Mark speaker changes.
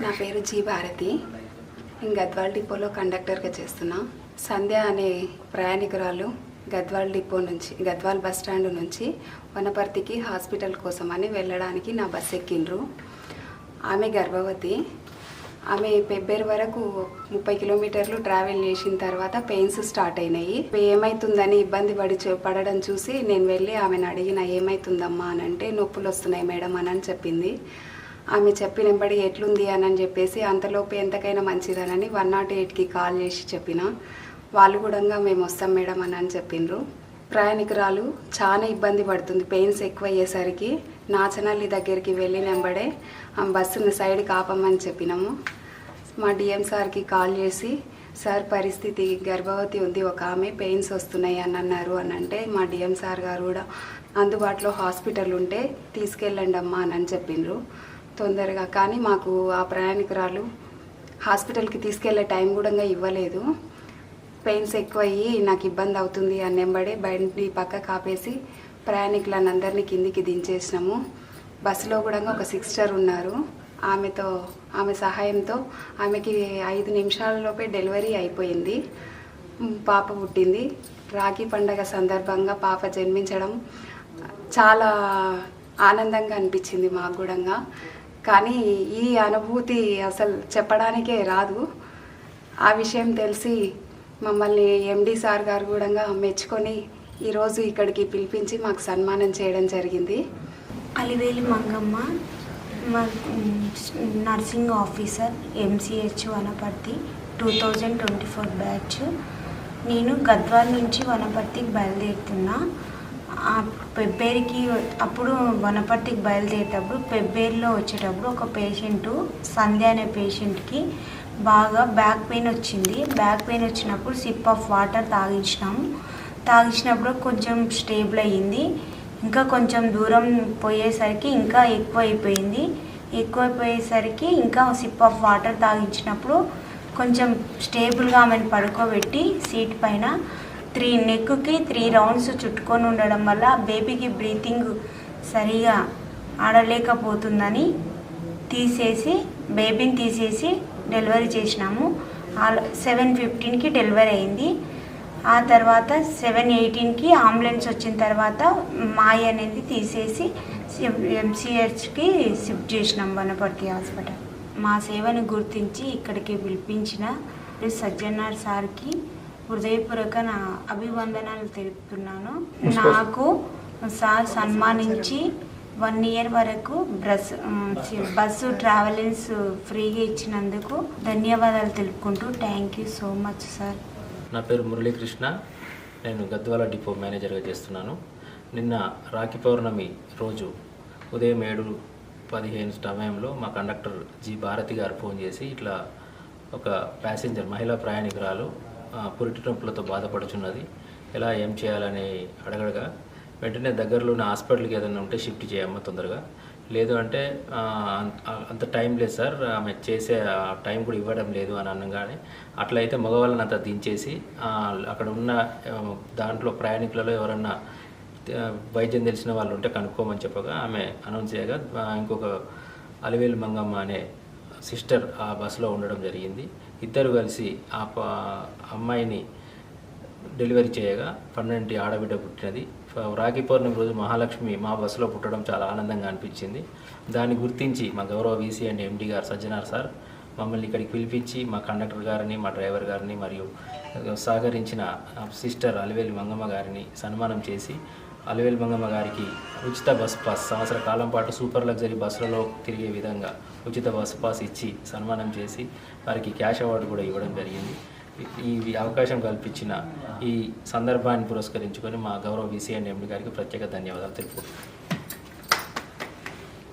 Speaker 1: నా పేరు జీ భారతి. నేను గద్వాల్ డిపోలో కండక్టర్గా చేస్తున్నా. సంధ్య అనే ప్రయాణికురాలు గద్వాల్ డిపో నుంచి గద్వాల్ బస్ స్టాండ్ నుంచి వనపర్తికి హాస్పిటల్ కోసం అని వెళ్ళడానికి నా బస్ ఎక్కిండ్రు. ఆమె గర్భవతి. ఆమె ఫిబ్రవరి వరకు ముప్పై కిలోమీటర్లు ట్రావెల్ చేసిన తర్వాత పెయిన్స్ స్టార్ట్ అయినాయి. ఏమైతుందని ఇబ్బంది పడి చూ- పడడం చూసి నేను వెళ్ళి ఆమెను అడిగిన ఏమైతుందమ్మా అని అంటే నొప్పులు వస్తున్నాయి మేడం అని చెప్పింది. ఆమె చెప్పినబడి ఎట్లుంది అని అని చెప్పేసి అంతలోపు ఎంతకైనా మంచిదనని వన్ నాట్ ఎయిట్కి కాల్ చేసి చెప్పిన. వాళ్ళు కూడా మేము వస్తాం మేడం అని అని చెప్పిండ్రు. ప్రయాణికురాలు చాలా ఇబ్బంది పడుతుంది పెయిన్స్ ఎక్కువ అయ్యేసరికి నాచనల్లి దగ్గరికి వెళ్ళినంబడే ఆ బస్సును సైడ్కి ఆపమని చెప్పినాము. మా డిఎం సార్కి కాల్ చేసి సార్ పరిస్థితి గర్భవతి ఉంది ఒక ఆమె పెయిన్స్ వస్తున్నాయి అని అన్నారు అని అంటే మా డిఎం సార్ గారు కూడా అందుబాటులో హాస్పిటల్ ఉంటే తీసుకెళ్ళండి అమ్మా అని అని చెప్పిండ్రు తొందరగా. కానీ మాకు ఆ ప్రయాణికురాలు హాస్పిటల్కి తీసుకెళ్ళే టైం కూడా ఇవ్వలేదు. పెయిన్స్ ఎక్కువ అయ్యి నాకు ఇబ్బంది అవుతుంది అని వెంబడే బండి పక్క కాపేసి ప్రయాణికులను అందరినీ కిందికి దించేసినాము. బస్సులో కూడా ఒక సిస్టర్ ఉన్నారు. ఆమెతో ఆమె సహాయంతో ఆమెకి ఐదు నిమిషాలలోపే డెలివరీ అయిపోయింది. పాప పుట్టింది. రాఖీ పండగ సందర్భంగా పాప జన్మించడం చాలా ఆనందంగా అనిపించింది మాకు కూడా కానీ ఈ అనుభూతి అసలు చెప్పడానికే రాదు. ఆ విషయం తెలిసి మమ్మల్ని ఎండి సార్ గారు కూడా మెచ్చుకొని ఈరోజు ఇక్కడికి పిలిపించి మాకు సన్మానం చేయడం జరిగింది.
Speaker 2: అలివేలి మంగమ్మ మా nursing officer MCH Wanaparthy two thousand twenty four batch. నేను గద్వాల్ నుంచి వనపర్తికి బయలుదేరుతున్నా. పెబ్బేరికి అప్పుడు వనపర్తికి బయలుదేరేటప్పుడు పెబ్బేరిలో వచ్చేటప్పుడు ఒక పేషెంట్ సంధ్య అనే పేషెంట్కి బాగా బ్యాక్ పెయిన్ వచ్చింది. బ్యాక్ పెయిన్ వచ్చినప్పుడు సిప్ ఆఫ్ వాటర్ తాగించినాము తాగించినప్పుడు కొంచెం స్టేబుల్ అయ్యింది. ఇంకా కొంచెం దూరం పోయేసరికి ఇంకా ఎక్కువ అయిపోయింది ఎక్కువైపోయేసరికి ఇంకా సిప్ ఆఫ్ వాటర్ తాగించినప్పుడు కొంచెం స్టేబుల్గా ఆమెను పడుకోబెట్టి సీట్ పైన త్రీ నెక్కి త్రీ రౌండ్స్ చుట్టుకొని ఉండడం వల్ల బేబీకి బ్రీతింగ్ సరిగా ఆడలేకపోతుందని తీసేసి బేబీని తీసేసి డెలివరీ చేసినాము. సెవెన్ ఫిఫ్టీన్కి డెలివరీ అయింది. ఆ తర్వాత సెవెన్ ఎయిటీన్కి అంబులెన్స్ వచ్చిన తర్వాత మాయ అనేది తీసేసి ఎంసీహెచ్కి షిఫ్ట్ చేసినాం వనపర్తి హాస్పిటల్. మా సేవను గుర్తించి ఇక్కడికి పిలిపించిన సజ్జనార్ సార్కి హృదయపూర్వక నా అభివందనాలు తెలుపుతున్నాను. నాకు సార్ సన్మానించి వన్ ఇయర్ వరకు బ్రస్ బస్సు ట్రావెలింగ్స్ ఫ్రీగా ఇచ్చినందుకు ధన్యవాదాలు తెలుపుకుంటూ thank you so much sir
Speaker 3: నా పేరు మురళీకృష్ణ. నేను గద్వాల డిపో మేనేజర్గా చేస్తున్నాను. నిన్న రాఖీ పౌర్ణమి రోజు ఉదయం ఏడు పదిహేను సమయంలో మా కండక్టర్ జి భారతి గారు ఫోన్ చేసి ఇట్లా ఒక ప్యాసింజర్ మహిళా ప్రయాణికురాలు పురిటి నొప్పులతో బాధపడుచున్నది. ఎలా ఏం చేయాలని అడగడగా వెంటనే దగ్గరలో ఉన్న హాస్పిటల్కి ఏదైనా ఉంటే షిఫ్ట్ చేయమ్మ తొందరగా. లేదు అంటే అంత- టైం లేదు సార్ ఆమె చేసే ఆ టైం కూడా ఇవ్వడం లేదు అని అనగానే అట్లయితే మగవాళ్ళని అంతా దించేసి అక్కడ ఉన్న దాంట్లో ప్రయాణికులలో ఎవరన్నా వైద్యం తెలిసిన వాళ్ళు ఉంటే కనుక్కోమని చెప్పగా ఆమె అనౌన్స్ చేయగా ఇంకొక అలివేలు మంగమ్మ అనే సిస్టర్ ఆ బస్సులో ఉండడం జరిగింది. ఇద్దరు కలిసి ఆ ప- అమ్మాయిని డెలివరీ చేయగా పన్నెండు ఆడబిడ్డ పుట్టినది. ఫ- రాఖీ పౌర్ణమి రోజు మహాలక్ష్మి మా బస్సులో పుట్టడం చాలా ఆనందంగా అనిపించింది. దాన్ని గుర్తించి మా గౌరవ వీసీ అండ్ ఎండి గారు సజ్జనార్ సార్ మమ్మల్ని ఇక్కడికి పిలిపించి మా కండక్టర్ గారిని మా డ్రైవర్ గారిని మరియు సహకరించిన సిస్టర్ అలివేలి మంగమ్మ గారిని సన్మానం చేసి అలివేల్ మంగమ్మ గారికి ఉచిత బస్ పాస్. సంవత్సర కాలం పాటు సూపర్ లగ్జరీ బస్సులలో తిరిగే విధంగా ఉచిత బస్ పాస్ ఇచ్చి సన్మానం చేసి వారికి క్యాష్ అవార్డు కూడా ఇవ్వడం జరిగింది. ఈ అవకాశం కల్పించిన ఈ సందర్భాన్ని పురస్కరించుకొని మా గౌరవ వీసీ అండ్ ఎండి గారికి ప్రత్యేక ధన్యవాదాలు తెలుపుకుంటున్నాను.